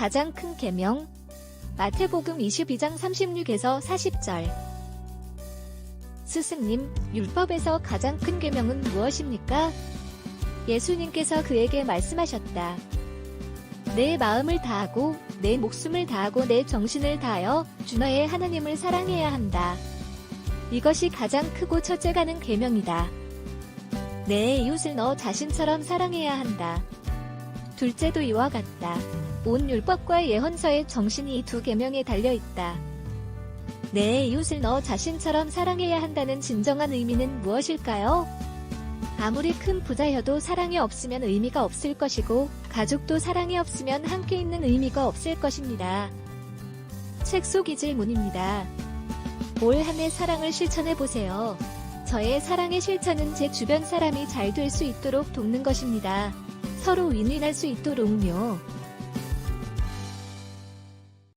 가장 큰 계명 마태복음 22장 36에서 40절 스승님, 율법에서 가장 큰 계명은 무엇입니까? 예수님께서 그에게 말씀하셨다. 내 마음을 다하고 내 목숨을 다하고 내 정신을 다하여 주 너의 하나님을 사랑해야 한다. 이것이 가장 크고 첫째 가는 계명이다. 내 이웃을 너 자신처럼 사랑해야 한다. 둘째도 이와 같다. 온 율법과 예언서의 정신이 이 두 계명에 달려 있다. 내 이웃을 너 자신처럼 사랑해야 한다는 진정한 의미는 무엇일까요? 아무리 큰 부자여도 사랑이 없으면 의미가 없을 것이고, 가족도 사랑이 없으면 함께 있는 의미가 없을 것입니다. 책 속 이 질문입니다. 올 한 해 사랑을 실천해 보세요. 저의 사랑의 실천은 제 주변 사람이 잘 될 수 있도록 돕는 것입니다. 서로 윈윈할 수 있도록요.